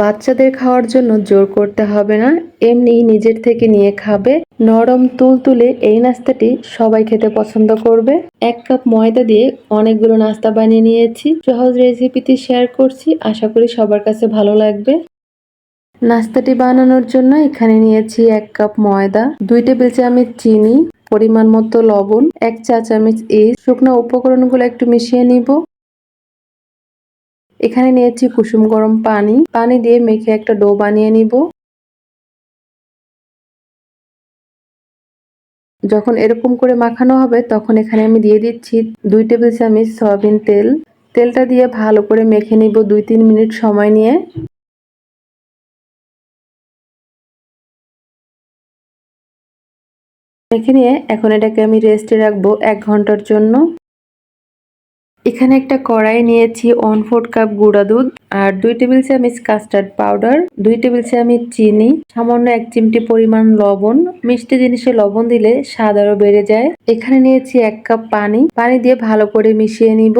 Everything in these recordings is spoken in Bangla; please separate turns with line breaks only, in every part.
বাচ্চাদের খাওয়ার জন্য জোর করতে হবে না। এমনি নিজের থেকে নিয়ে খাবে। নরম তুলতুলে এই নাস্তাটি সবাই খেতে পছন্দ করবে। এক কাপ ময়দা দিয়ে অনেকগুলো নাস্তা বানিয়ে নিয়েছি। সহজ রেসিপিটি শেয়ার করছি। আশা করি সবার কাছে ভালো লাগবে। নাস্তাটি বানানোর জন্য এখানে নিয়েছি এক কাপ ময়দা, দুই টেবিল চামচ চিনি, পরিমাণ মতো লবণ, এক চা চামচ ইস্ট। শুকনো উপকরণগুলো একটু মিশিয়ে নিব। এখানে নিয়েছি কুসুম গরম পানি। পানি দিয়ে মেখে একটা ডো বানিয়ে নিব। যখন এরকম করে মাখানো হবে, তখন এখানে আমি দিয়ে দিচ্ছি দুই টেবিল চামচ সয়াবিন তেল। তেলটা দিয়ে ভালো করে মেখে নিব দুই তিন মিনিট সময় নিয়ে। মেখে নিয়ে এখন এটাকে আমি রেস্টে রাখব এক ঘণ্টার জন্য। এখানে একটা কড়াই নিয়েছি ওয়ান ফোর্থ কাপ গুঁড়া দুধ আর দুই টেবিল চামচ কাস্টার্ড পাউডার দুই টেবিল চামচ চিনি, সামান্য এক চিমটি পরিমাণ লবণ। মিষ্টি জিনিসে লবণ দিলে স্বাদ আরও বেড়ে যায়। এখানে নিয়েছি এক কাপ পানি। পানি দিয়ে ভালো করে মিশিয়ে নিব।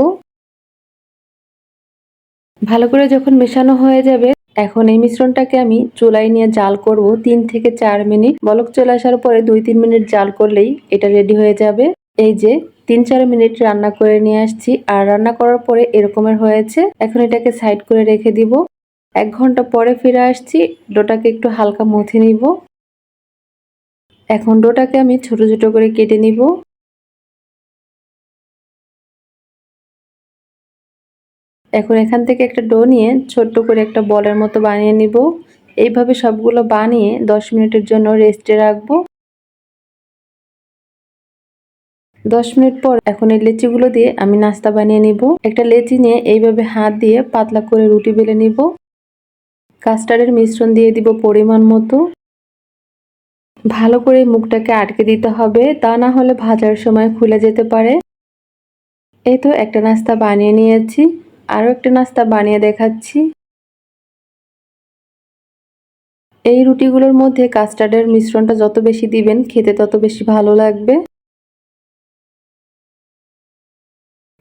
ভালো করে যখন মেশানো হয়ে যাবে, এখন এই মিশ্রণটাকে আমি চুলায় নিয়ে জাল করব তিন থেকে চার মিনিট। বলক চলে আসার পরে দুই তিন মিনিট জাল করলেই এটা রেডি হয়ে যাবে। এই যে তিন চার মিনিট রান্না করে নিয়ে আসছি। আর রান্না করার পরে এরকমের হয়েছে। এখন এটাকে সাইড করে রেখে দিব। এক ঘণ্টা পরে ফিরে আসছি। ডোটাকে একটু হালকা মথে নিব। এখন ডোটাকে আমি ছোট ছোট করে কেটে নিব। এখন এখান থেকে একটা ডো নিয়ে ছোট্ট করে একটা বলের মতো বানিয়ে নিব। এইভাবে সবগুলো বানিয়ে দশ মিনিটের জন্য রেস্টে রাখব। দশ মিনিট পর এখন এই লেচিগুলো দিয়ে আমি নাস্তা বানিয়ে নিব। একটা লেচি নিয়ে এইভাবে হাত দিয়ে পাতলা করে রুটি বেলে নিব। কাস্টার্ডের মিশ্রণ দিয়ে দিব পরিমাণ মতো। ভালো করে মুখটাকে আটকে দিতে হবে, তা না হলে ভাজার সময় খুলে যেতে পারে। এই তো একটা নাস্তা বানিয়ে নিয়েছি, আরও একটা নাস্তা বানিয়ে দেখাচ্ছি। এই রুটিগুলোর মধ্যে কাস্টার্ডের মিশ্রণটা যত বেশি দিবেন, খেতে তত বেশি ভালো লাগবে।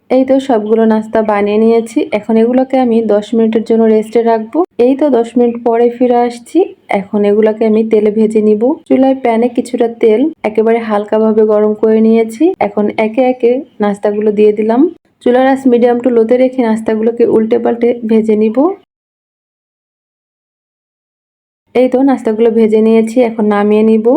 এই তো সবগুলো নাস্তা বানিয়ে নিয়েছি। এখন এগুলোকে আমি দশ মিনিটের জন্য রেস্টে রাখব। এই তো দশ মিনিট পরে ফিরে আসছি। এখন এগুলাকে আমি তেলে ভেজে নিব। চুলায় প্যানে কিছুটা তেল, একেবারে হালকাভাবে গরম করে নিয়েছি। এখন একে একে নাস্তাগুলো দিয়ে দিলাম। চুলার আস মিডিয়াম টু লোতে রেখে নাস্তাগুলোকে উল্টে পাল্টে ভেজে নিব। এই তো নাস্তাগুলো ভেজে নিয়েছি। এখন নামিয়ে নিব।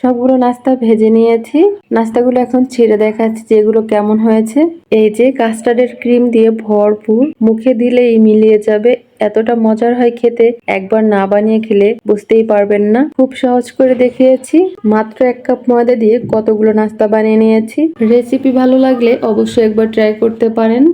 সবগুলো নাস্তা ভেজে নিয়েছি। নাস্তাগুলো এখন ছিঁড়ে দেখাচ্ছি যেগুলো কেমন হয়েছে। এই যে কাস্টার্ডের ক্রিম দিয়ে ভরপুর, মুখে দিলেই মিলিয়ে যাবে। এতটা মজার হয় খেতে, একবার না বানিয়ে খেলে বুঝতেই পারবেন না। খুব সহজ করে দেখিয়েছি। মাত্র এক কাপ ময়দা দিয়ে কতগুলো নাস্তা বানিয়ে নিয়েছি। রেসিপি ভালো লাগলে অবশ্যই একবার ট্রাই করতে পারেন।